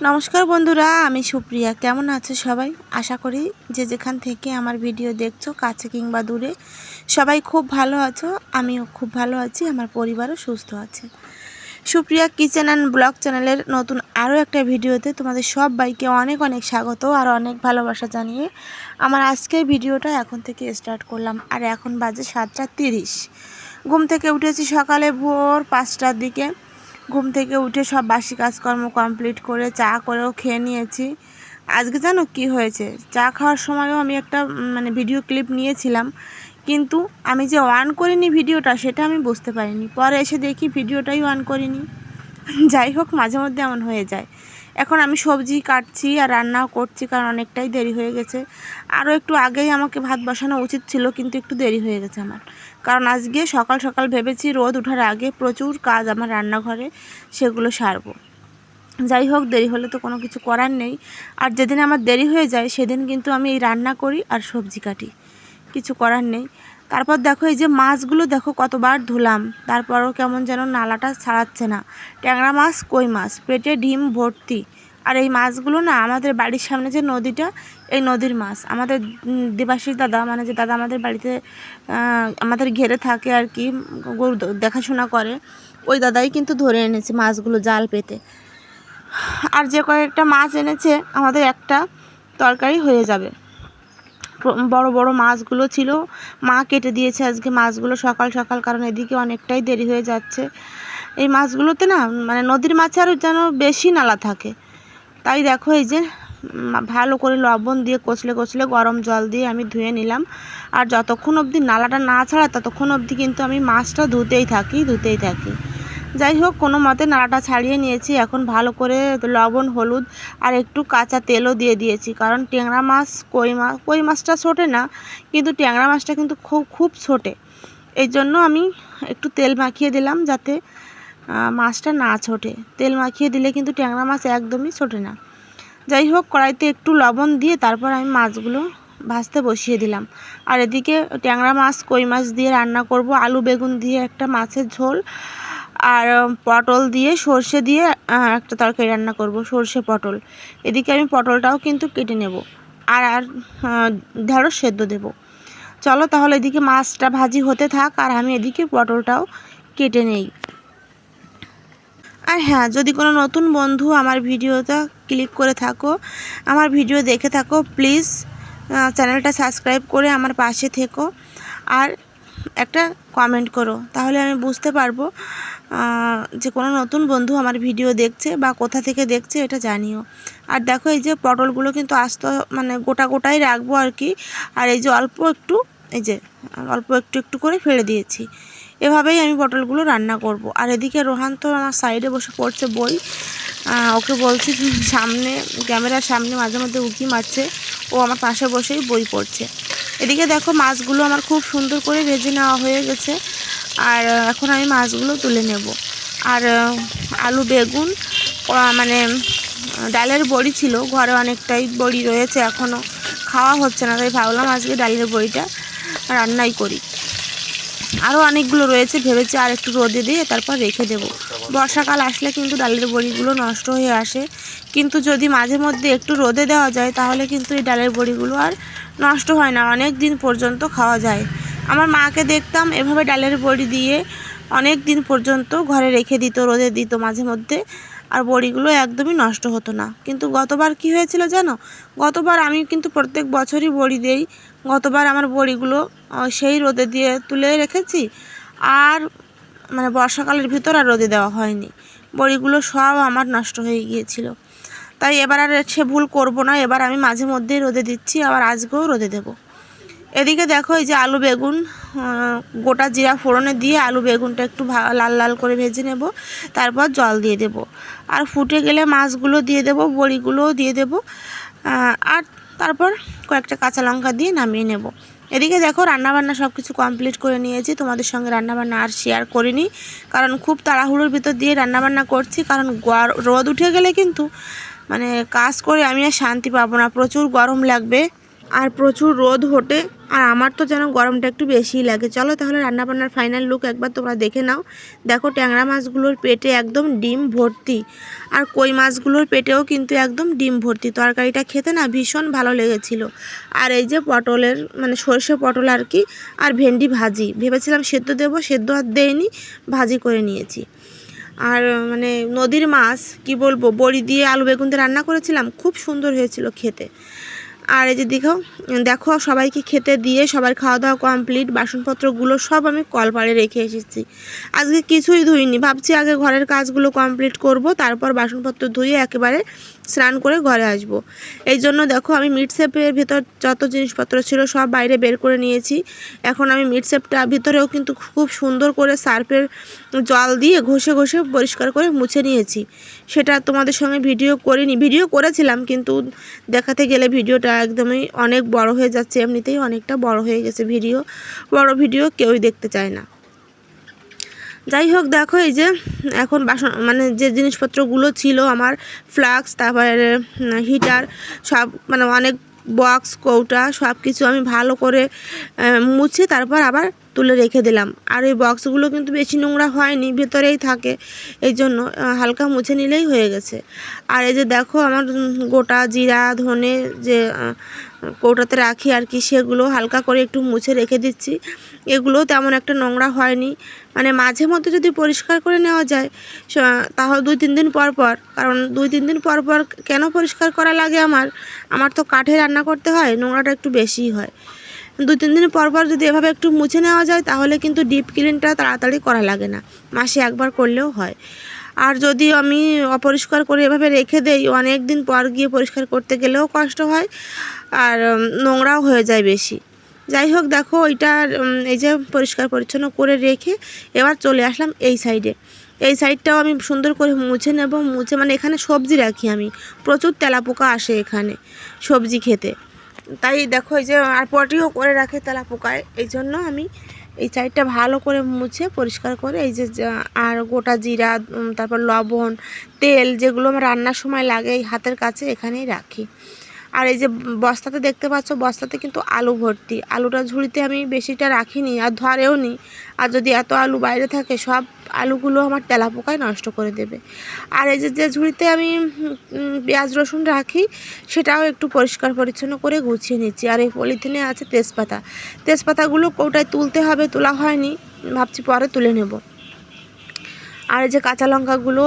নমস্কার বন্ধুরা, আমি সুপ্রিয়া। কেমন আছো সবাই? আশা করি যে যেখান থেকে আমার ভিডিও দেখছ, কাছে কিংবা দূরে, সবাই খুব ভালো আছো, আমিও খুব ভালো আছি, আমার পরিবারও সুস্থ আছে। সুপ্রিয়া কিচেন অ্যান্ড ব্লগ চ্যানেলের নতুন আরও একটা ভিডিওতে তোমাদের সব বাইকে অনেক অনেক স্বাগত আর অনেক ভালোবাসা জানিয়ে আমার আজকের ভিডিওটা এখন থেকে স্টার্ট করলাম। আর এখন বাজে সাতটা তিরিশ। ঘুম থেকে উঠেছি সকালে ভোর পাঁচটার দিকে। ঘুম থেকে উঠে সব বাসি কাজকর্ম কমপ্লিট করে চা করেও খেয়ে নিয়েছি। আজকে জানো কি হয়েছে? চা খাওয়ার সময়ও আমি একটা মানে ভিডিও ক্লিপ নিয়েছিলাম। কিন্তু আমি যে অন করিনি ভিডিওটা সেটা আমি বুঝতে পারিনি। পরে এসে দেখি ভিডিওটাই অন করিনি। যাই হোক, মাঝে মধ্যে এমন হয়ে যায়। এখন আমি সবজি কাটছি আর রান্নাও করছি কারণ অনেকটাই দেরি হয়ে গেছে। আরও একটু আগেই আমাকে ভাত বসানো উচিত ছিল, কিন্তু একটু দেরি হয়ে গেছে আমার। কারণ আজকে সকাল সকাল ভেবেছি রোদ ওঠার আগে প্রচুর কাজ আমার রান্নাঘরে সেগুলো সারবো। যাই হোক, দেরি হলে তো কোনো কিছু করার নেই। আর যেদিন আমার দেরি হয়ে যায়, সেদিন কিন্তু আমি এই রান্না করি আর সবজি কাটি। কিছু করার নেই। তারপর দেখো, এই যে মাছগুলো দেখো, কতবার ধুলাম। তারপরও কেমন যেন নালাটা ছাড়াচ্ছে না। ট্যাংরা মাছ, কই মাছ, পেটে ডিম ভর্তি। আর এই মাছগুলো না আমাদের বাড়ির সামনে যে নদীটা এই নদীর মাছ। আমাদের দেবাশিস দাদা মানে যে দাদা আমাদের বাড়িতে আমাদের ঘেরে থাকে আর কি, গরু দেখাশোনা করে, ওই দাদাই কিন্তু ধরে এনেছে মাছগুলো জাল পেতে। আর যে কয়েকটা মাছ এনেছে, আমাদের একটা তরকারি হয়ে যাবে। বড় বড় মাছগুলো ছিল, মা কেটে দিয়েছে আজকে মাছগুলো সকাল সকাল, কারণ এদিকে অনেকটাই দেরি হয়ে যাচ্ছে। এই মাছগুলোতে না মানে নদীর মাছে আরও যেন বেশি নালা থাকে। তাই দেখো এই যে ভালো করে লবণ দিয়ে কচলে কচলে গরম জল দিয়ে আমি ধুয়ে নিলাম। আর যতক্ষণ অবধি নালাটা না ছাড়া ততক্ষণ অবধি কিন্তু আমি মাছটা ধুতেই থাকি ধুতেই থাকি। যাই হোক, কোনো মতে নাড়াটা ছাড়িয়ে নিয়েছি। এখন ভালো করে লবণ, হলুদ আর একটু কাঁচা তেলও দিয়ে দিয়েছি। কারণ ট্যাংরা মাছ, কই মাছ কই মাছটা ছোটে না, কিন্তু ট্যাংরা মাছটা কিন্তু খুব খুব ছোটে। এই জন্য আমি একটু তেল মাখিয়ে দিলাম যাতে মাছটা না ছোটে। তেল মাখিয়ে দিলে কিন্তু ট্যাংরা মাছ একদমই ছোটে না। যাই হোক, কড়াইতে একটু লবণ দিয়ে তারপর আমি মাছগুলো ভাজতে বসিয়ে দিলাম। আর এদিকে ট্যাংরা মাছ, কই মাছ দিয়ে রান্না করব। আলু বেগুন দিয়ে একটা মাছের ঝোল আর পটল দিয়ে সর্ষে দিয়ে একটা তরকারি রান্না করব, সর্ষে পটল। এদিকে আমি পটলটাও কিন্তু কেটে নেব আর আর ঢেঁড়স সেদ্ধ দেব। চলো তাহলে এদিকে মাছটা ভাজি হতে থাক আর আমি এদিকে পটলটাও কেটে নেই। আর হ্যাঁ যদি কোনো নতুন বন্ধু আমার ভিডিওটা ক্লিক করে থাকো, আমার ভিডিও দেখে থাকো, প্লিজ চ্যানেলটা সাবস্ক্রাইব করে আমার পাশে থেকো আর একটা কমেন্ট করো, তাহলে আমি বুঝতে পারব যে কোনো নতুন বন্ধু আমার ভিডিও দেখছে বা কোথা থেকে দেখছে এটা জানিও। আর দেখো এই যে পটলগুলো কিন্তু আস্ত মানে গোটা গোটাই রাখব আর কি, আর এই যে অল্প একটু, এই যে অল্প একটু একটু করে ফেলে দিয়েছি। এভাবেই আমি পটলগুলো রান্না করব। আর এদিকে রোহান তো আমার সাইডে বসে পড়ছে বই। ওকে বলছি, সামনে, ক্যামেরার সামনে মাঝে মধ্যে উকি মারছে। ও আমার পাশে বসেই বই পড়ছে। এদিকে দেখো মাছগুলো আমার খুব সুন্দর করে ভেজে নেওয়া হয়ে গেছে। আর এখন আমি মাছগুলো তুলে নেব। আর আলু বেগুন মানে ডালের বড়ি ছিল। ঘরে অনেকটাই বড়ি রয়েছে এখনও খাওয়া হচ্ছে না, তাই ভাবলাম আজকে ডালের বড়িটা রান্নাই করি। আরও অনেকগুলো রয়েছে, ভেবেছি আর একটু রোদে দিয়ে তারপর রেখে দেবো। বর্ষাকাল আসলে কিন্তু ডালের বড়িগুলো নষ্ট হয়ে আসে। কিন্তু যদি মাঝে মধ্যে একটু রোদে দেওয়া যায়, তাহলে কিন্তু এই ডালের বড়িগুলো আর নষ্ট হয় না, অনেক দিন পর্যন্ত খাওয়া যায়। আমার মাকে দেখতাম এভাবে ডালের বড়ি দিয়ে অনেক দিন পর্যন্ত ঘরে রেখে দিত, রোদে দিত মাঝে মধ্যে, আর বড়িগুলো একদমই নষ্ট হতো না। কিন্তু গতবার কি হয়েছিল জানো? গতবার আমি কিন্তু প্রত্যেক বছরই বড়ি দেই গতবার আমার বড়িগুলো সেই রোদে দিয়ে তুলে রেখেছি। আর মানে বর্ষাকালের ভিতর আর রোদে দেওয়া হয়নি। বড়িগুলো সব আমার নষ্ট হয়ে গিয়েছিল। তাই এবার আর সে ভুল করব না। এবার আমি মাঝে মধ্যেই রোদে দিচ্ছি, আবার আজকেও রোদে দেবো। এদিকে দেখো, এই যে আলু বেগুন গোটা জিরা ফোড়নে দিয়ে আলু বেগুনটা একটু লাল লাল করে ভেজে নেব। তারপর জল দিয়ে দেব। আর ফুটে গেলে মাছগুলো দিয়ে দেব, বড়িগুলোও দিয়ে দেব। আর তারপর কয়েকটা কাঁচা লঙ্কা দিয়ে নামিয়ে নেব। এদিকে দেখো রান্নাবান্না সব কিছু কমপ্লিট করে নিয়েছি। তোমাদের সঙ্গে রান্নাবান্না আর শেয়ার করিনি। কারণ খুব তাড়াহুড়োর ভিতর দিয়ে রান্নাবান্না করছি। কারণ রোদ উঠে গেলে কিন্তু মানে কাজ করে আমি আর শান্তি পাবো না। প্রচুর গরম লাগবে। আর প্রচুর রোদ ওঠে আর আমার তো যেন গরমটা একটু বেশিই লাগে। চলো তাহলে রান্নাবান্নার ফাইনাল লুক একবার তোমরা দেখে নাও। দেখো ট্যাংরা মাছগুলোর পেটে একদম ডিম ভর্তি, আর কই মাছগুলোর পেটেও কিন্তু একদম ডিম ভর্তি। তরকারিটা খেতে না ভীষণ ভালো লেগেছিল। আর এই যে পটলের মানে সর্ষে পটল আর কি, আর ভেন্ডি ভাজি। ভেবেছিলাম সেদ্ধ দেবো, সেদ্ধ আর দেয়নি ভাজি করে নিয়েছি। আর মানে নদীর মাছ, কি বলব, বড়ি দিয়ে আলু বেগুন দিয়ে রান্না করেছিলাম, খুব সুন্দর হয়েছিল খেতে। আর এই যে দেখো দেখো সবাইকে খেতে দিয়ে সবার খাওয়া দাওয়া কমপ্লিট বাসনপত্রগুলো সব আমি কলপাড়ে রেখে এসেছি। আজকে কিছুই ধুইনি, ভাবছি আগে ঘরের কাজগুলো কমপ্লিট করব, তারপর বাসনপত্র ধুয়ে একেবারে স্নান করে ঘরে আসব। এই জন্য দেখো আমি মিট সেপের ভেতর যত জিনিসপত্র ছিল সব বাইরে বের করে নিয়েছি। এখন আমি মিট সেপটা ভিতরেও কিন্তু খুব সুন্দর করে সার্ফের জল দিয়ে ঘষে ঘষে পরিষ্কার করে মুছে নিয়েছি। সেটা তোমাদের সঙ্গে ভিডিও করিনি, ভিডিও করেছিলাম কিন্তু দেখাতে গেলে ভিডিওটা একদমই অনেক বড় হয়ে যাচ্ছে, এমনিতেই অনেকটা বড় হয়ে গেছে ভিডিও। বড় ভিডিও কেউই দেখতে চায় না। যাই হোক দেখো এই যে এখন বাসন মানে যে জিনিসপত্রগুলো ছিল আমার, ফ্লাক্স, তারপরে হিটার, সব মানে অনেক বক্স, কৌটা সব কিছু আমি ভালো করে মুছে তারপর আবার তুলে রেখে দিলাম। আর এই বক্সগুলো কিন্তু বেশি নোংরা হয়নি, ভেতরেই থাকে। এই জন্য হালকা মুছে নিলেই হয়ে গেছে। আর এই যে দেখো আমার গোটা জিরা, ধনে, যে কৌটাতে রাখি আর কি, সেগুলো হালকা করে একটু মুছে রেখে দিচ্ছি। এগুলো তেমন একটা নোংরা হয়নি। মানে মাঝে মধ্যে যদি পরিষ্কার করে নেওয়া যায় তাহলে দুই তিন দিন পর পর, কারণ দুই তিন দিন পর পর কেন পরিষ্কার করা লাগে আমার? আমার তো কাঠে রান্না করতে হয়, নোংরাটা একটু বেশিই হয়। দুই তিন দিন পর পর যদি এভাবে একটু মুছে নেওয়া যায়, তাহলে কিন্তু ডিপ ক্লিনটা তাড়াতাড়ি করা লাগে না। মাসে একবার করলেও হয়। আর যদি আমি অপরিষ্কার করে এভাবে রেখে দেই, অনেক দিন পর গিয়ে পরিষ্কার করতে গেলেও কষ্ট হয় আর নোংরাও হয়ে যায় বেশি। যাই হোক, দেখো ওইটার এই যে পরিষ্কার পরিচ্ছন্ন করে রেখে এবার চলে আসলাম এই সাইডে। এই সাইডটাও আমি সুন্দর করে মুছে নেব, মুছে মানে এখানে সবজি রাখি আমি। প্রচুর তেলাপোকা আসে এখানে সবজি খেতে। তাই দেখো এই যে আর পটিও করে রাখে তেলাপোকায়, এই জন্য আমি এই সাইডটা ভালো করে মুছে পরিষ্কার করে এই যে আর গোটা জিরা তারপর লবণ, তেল যেগুলো আমার রান্নার সময় লাগে এই হাতের কাছে এখানেই রাখি। আর এই যে বস্তাতে দেখতে পাচ্ছ, বস্তাতে কিন্তু আলু ভর্তি। আলুটা ঝুড়িতে আমি বেশিটা রাখিনি, আর ধরেও নি। আর যদি এত আলু বাইরে থাকে, সব আলুগুলো আমার তেলাপোকায় নষ্ট করে দেবে। আর এই যে যে ঝুড়িতে আমি পেঁয়াজ রসুন রাখি, সেটাও একটু পরিষ্কার পরিচ্ছন্ন করে গুছিয়ে নিচ্ছি। আর এই পলিথিনে আছে তেজপাতা। তেজপাতাগুলো কৌটায় তুলতে হবে, তোলা হয়নি। ভাবছি পরে তুলে নেব। আর এই যে কাঁচা লঙ্কাগুলো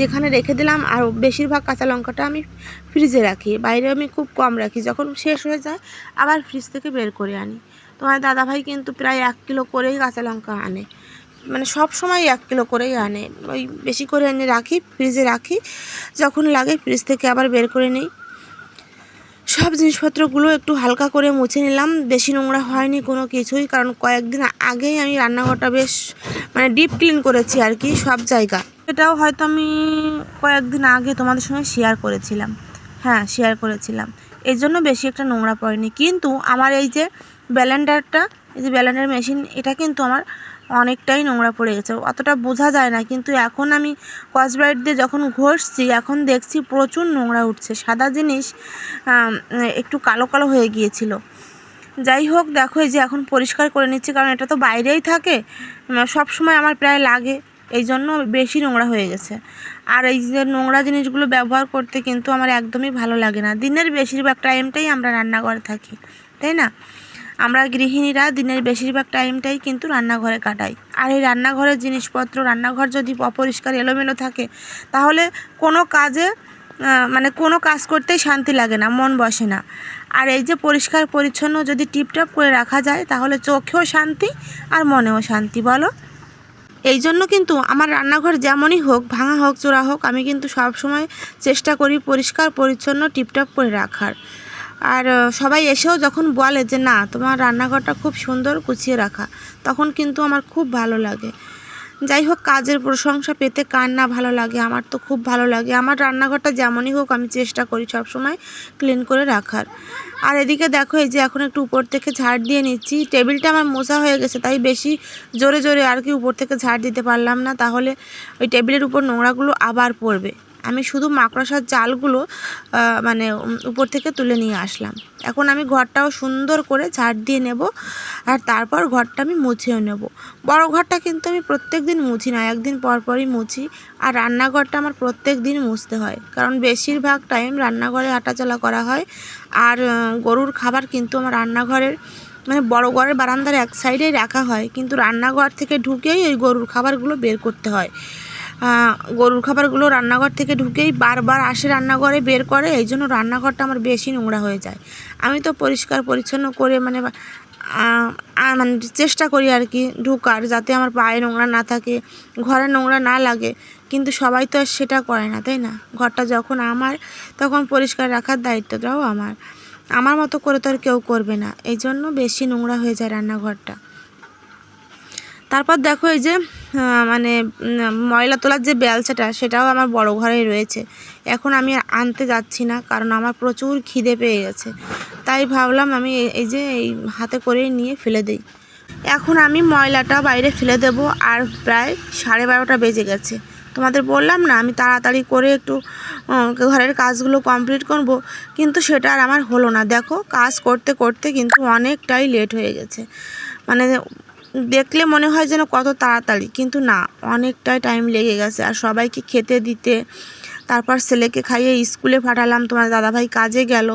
যেখানে রেখে দিলাম, আর বেশিরভাগ কাঁচা লঙ্কাটা আমি ফ্রিজে রাখি। বাইরে আমি খুব কম রাখি। যখন শেষ হয়ে যায়, আবার ফ্রিজ থেকে বের করে আনি। তোমার দাদাভাই কিন্তু প্রায় এক কিলো করেই কাঁচা লঙ্কা আনে। মানে সব সময় এক কিলো করেই আনে। ওই বেশি করে এনে রাখি, ফ্রিজে রাখি। যখন লাগে ফ্রিজ থেকে আবার বের করে নিই। সব জিনিসপত্রগুলো একটু হালকা করে মুছে নিলাম। বেশি নোংরা হয়নি কোনো কিছুই, কারণ কয়েকদিন আগেই আমি রান্নাঘরটা বেশ মানে ডিপ ক্লিন করেছি আর কি সব জায়গা। এটাও হয়তো আমি কয়েকদিন আগে তোমাদের সঙ্গে শেয়ার করেছিলাম। হ্যাঁ শেয়ার করেছিলাম। এর জন্য বেশি একটা নোংরা পড়েনি। কিন্তু আমার এই যে ব্যালেন্ডারটা, এই যে ব্যালেন্ডার মেশিন, এটা কিন্তু আমার অনেকটাই নোংরা পড়ে গেছে। অতটা বোঝা যায় না। কিন্তু এখন আমি কসব্রাইট দিয়ে যখন ঘষছি, এখন দেখছি প্রচুর নোংরা উঠছে। সাদা জিনিস একটু কালো কালো হয়ে গিয়েছিল। যাই হোক, দেখো এই যে এখন পরিষ্কার করে নিচ্ছি, কারণ এটা তো বাইরেই থাকে। সব সময় আমার প্রায় লাগে। এই জন্য বেশি নোংরা হয়ে গেছে। আর এই যে নোংরা জিনিসগুলো ব্যবহার করতে কিন্তু আমার একদমই ভালো লাগে না। দিনের বেশিরভাগ টাইমটাই আমরা রান্নাঘরে থাকি, তাই না? আমরা গৃহিণীরা দিনের বেশিরভাগ টাইমটাই কিন্তু রান্নাঘরে কাটাই। আর এই রান্নাঘরের জিনিসপত্র, রান্নাঘর যদি অপরিষ্কার এলোমেলো থাকে, তাহলে কোনো কাজে মানে কোনো কাজ করতেই শান্তি লাগে না, মন বসে না। আর এই যে পরিষ্কার পরিচ্ছন্ন যদি টিপটপ করে রাখা যায়, তাহলে চোখেও শান্তি আর মনেও শান্তি, বলো? এই জন্য কিন্তু আমার রান্নাঘর যেমনই হোক, ভাঙা হোক, চোরা হোক, আমি কিন্তু সব সময় চেষ্টা করি পরিষ্কার, পরিচ্ছন্ন, টিপটপ করে রাখার। আর সবাই এসেও যখন বলে যে, না, তোমার রান্নাঘরটা খুব সুন্দর, গুছিয়ে রাখা, তখন কিন্তু আমার খুব ভালো লাগে। যাই হোক কাজের প্রশংসা পেতে কার না ভালো লাগে? আমার তো খুব ভালো লাগে। আমার রান্নাঘরটা যেমনই হোক, আমি চেষ্টা করি সব সময় ক্লিন করে রাখার। আর এদিকে দেখো, এই যে এখন একটু উপর থেকে ঝাড় দিয়ে নিচ্ছি। টেবিলটা আমার মোছা হয়ে গেছে, তাই বেশি জোরে জোরে আর কি উপর থেকে ঝাড় দিতে পারলাম না। তাহলে ওই টেবিলের উপর নোংরাগুলো আবার পড়বে। আমি শুধু মাকড়সার জালগুলো মানে উপর থেকে তুলে নিয়ে আসলাম। এখন আমি ঘরটাও সুন্দর করে ঝাড় দিয়ে নেব আর তারপর ঘরটা আমি মুছেও নেব। বড় ঘরটা কিন্তু আমি প্রত্যেক দিন মুছি না, একদিন পর পরই মুছি। আর রান্নাঘরটা আমার প্রত্যেক দিন মুছতে হয়, কারণ বেশিরভাগ টাইম রান্নাঘরে হাঁটাচলা করা হয়। আর গরুর খাবার কিন্তু আমার রান্নাঘরের মানে বড় ঘরের বারান্দার এক সাইডেই রাখা হয়। কিন্তু রান্নাঘর থেকে ঢুকেই ওই গরুর খাবারগুলো বের করতে হয়। গরুর খাবারগুলো রান্নাঘর থেকে ঢুকেই বারবার আসে রান্নাঘরে, বের করে, এই জন্য রান্নাঘরটা আমার বেশি নোংরা হয়ে যায়। আমি তো পরিষ্কার, পরিচ্ছন্ন করে মানে মানে চেষ্টা করি আর কি ঢুকার যাতে আমার পায়ে নোংরা না থাকে, ঘরে নোংরা না লাগে। কিন্তু সবাই তো আর সেটা করে না, তাই না? ঘরটা যখন আমার, তখন পরিষ্কার রাখার দায়িত্বটাও আমার। আমার মতো করে তো আর কেউ করবে না। এই জন্য বেশি নোংরা হয়ে যায় রান্নাঘরটা। তারপর দেখো এই যে মানে ময়লা তোলার যে বেলচাটা, সেটাও আমার বড় ঘরেই রয়েছে। এখন আমি আনতে যাচ্ছি না, কারণ আমার প্রচুর খিদে পেয়ে গেছে। তাই ভাবলাম আমি এই যে, এই হাতে করেই নিয়ে ফেলে দিই। এখন আমি ময়লাটা বাইরে ফেলে দেব, আর প্রায় সাড়ে বারোটা বেজে গেছে। তোমাদের বললাম না, আমি তাড়াতাড়ি করে একটু ঘরের কাজগুলো কমপ্লিট করব, কিন্তু সেটা আর আমার হলো না। দেখো, কাজ করতে করতে কিন্তু অনেকটাই লেট হয়ে গেছে। মানে দেখলে মনে হয় যেন কত তাড়াতাড়ি, কিন্তু না, অনেকটাই টাইম লেগে গেছে। আর সবাইকে খেতে দিতে, তারপর ছেলেকে খাইয়ে স্কুলে পাঠালাম, তোমার দাদাভাই কাজে গেল।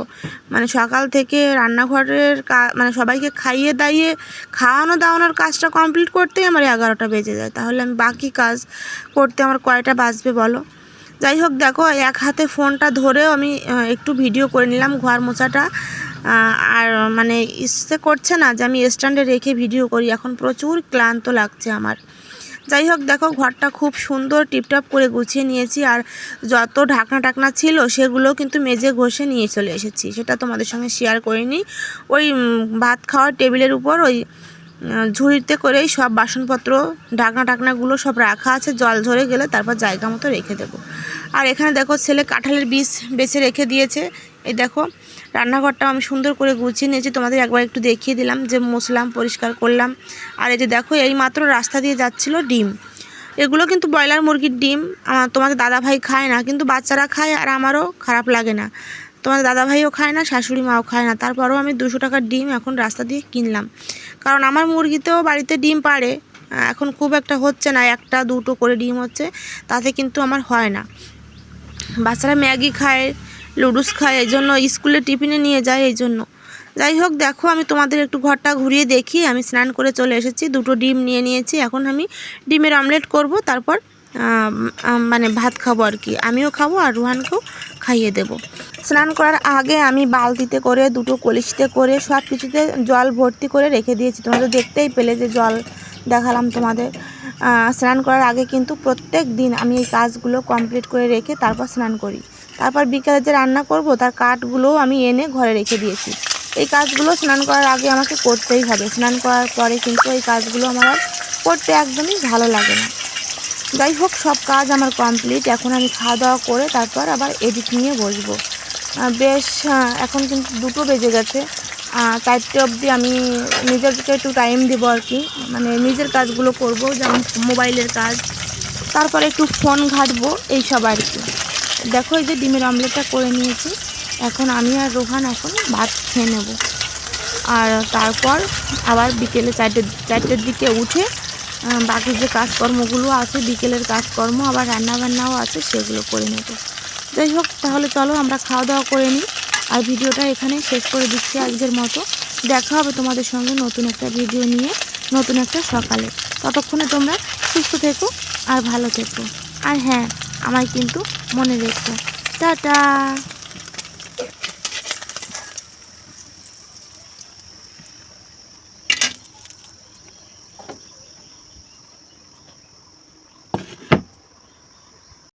মানে সকাল থেকে রান্নাঘরের মানে সবাইকে খাইয়ে দাইয়ে, খাওয়ানো দাওয়ানোর কাজটা কমপ্লিট করতেই আমার এগারোটা বেজে যায়। তাহলে আমি বাকি কাজ করতে আমার কয়টা বাজবে বলো? যাই হোক, দেখো, এক হাতে ফোনটা ধরেও আমি একটু ভিডিও করে নিলাম ঘর মোছাটা। আর মানে ইচ্ছে করছে না যে আমি স্ট্যান্ডে রেখে ভিডিও করি। এখন প্রচুর ক্লান্ত লাগছে আমার। যাই হোক, দেখো, ঘরটা খুব সুন্দর টিপটপ করে গুছিয়ে নিয়েছি আর যত ঢাকনা টাকনা ছিল সেগুলো কিন্তু মেজে ঘষে নিয়ে চলে এসেছি। সেটা তোমাদের সঙ্গে শেয়ার করিনি। ওই ভাত খাওয়ার টেবিলের উপর ওই ঝুড়িতে করেই সব বাসনপত্র, ঢাকনা টাকনাগুলো সব রাখা আছে। জল ঝরে গেলে তারপর জায়গা মতো রেখে দেবো। আর এখানে দেখো, ছেলে কাঁঠালের বীজ বেছে রেখে দিয়েছে। এই দেখো রান্নাঘরটা আমি সুন্দর করে গুছিয়ে নিয়েছি। তোমাদের একবার একটু দেখিয়ে দিলাম যে মুছলাম পরিষ্কার করলাম। আর এই যে দেখো এই মাত্র রাস্তা দিয়ে যাচ্ছিল ডিম। এগুলো কিন্তু ব্রয়লার মুরগির ডিম। তোমাদের দাদা ভাই খায় না কিন্তু বাচ্চারা খায় আর আমারও খারাপ লাগে না। তোমাদের দাদা ভাইও খায় না শাশুড়ি মাও খায় না। তারপরেও আমি দুশো টাকার ডিম এখন রাস্তা দিয়ে কিনলাম। কারণ আমার মুরগিতেও বাড়িতে ডিম আহ, এখন খুব একটা হচ্ছে না একটা দুটো করে ডিম হচ্ছে। তাতে কিন্তু আমার হয় না। বাচ্চারা ম্যাগি খায় লুডুস খায়, এই জন্য স্কুলে টিফিনে নিয়ে যায়, এই জন্য। যাই হোক, দেখো, আমি তোমাদের একটু ঘরটা ঘুরিয়ে দেখি। আমি স্নান করে চলে এসেছি, দুটো ডিম নিয়ে নিয়েছি। এখন আমি ডিমের অমলেট করব, তারপর মানে ভাত খাব আর কি। আমিও খাব আর রুহানকেও খাইয়ে দেব। স্নান করার আগে আমি বালতিতে করে, দুটো কলিশিতে করে, সব কিছুতে জল ভর্তি করে রেখে দিয়েছি। তোমরা তো দেখতেই পেলে যে জল দেখালাম তোমাদের। স্নান করার আগে কিন্তু প্রত্যেক দিন আমি এই কাজগুলো কমপ্লিট করে রেখে তারপর স্নান করি। তারপর বিকালে যে রান্না করব, তার কাঠগুলোও আমি এনে ঘরে রেখে দিয়েছি। এই কাজগুলো স্নান করার আগে আমাকে করতেই হবে। স্নান করার পরে কিন্তু এই কাজগুলো আমার আর করতে একদমই ভালো লাগে না। যাই হোক, সব কাজ আমার কমপ্লিট। এখন আমি খাওয়া দাওয়া করে তারপর আবার এডিট নিয়ে বসবো। বেশ এখন কিন্তু দুটো বেজে গেছে। চারটে অবধি আমি নিজেকে একটু টাইম দেবো আর কি। মানে নিজের কাজগুলো করব, যেমন মোবাইলের কাজ। তারপরে একটু ফোন ঘাটবো এইসব আর কি। দেখো এই যে ডিমের অমলেটটা করে নিয়েছি। এখন আমি আর রোহান এখন ভাত খেয়ে নেব। আর তারপর আবার বিকেলে চারটে, চারটের দিকে উঠে বাকি যে কাজকর্মগুলো আছে, বিকেলের কাজকর্ম, আবার রান্নাবান্নাও আছে, সেগুলো করে নেব। যাই হোক, তাহলে চলো আমরা খাওয়া দাওয়া করে নিই। আর ভিডিওটা এখানেই শেষ করে দিচ্ছি আজকের মতো। দেখা হবে তোমাদের সঙ্গে নতুন একটা ভিডিও নিয়ে, নতুন একটা সকালে। ততক্ষণে তোমরা সুস্থ থেকো আর ভালো থেকো। আর হ্যাঁ আমায় কিন্তু মনে রেখো। টাটা।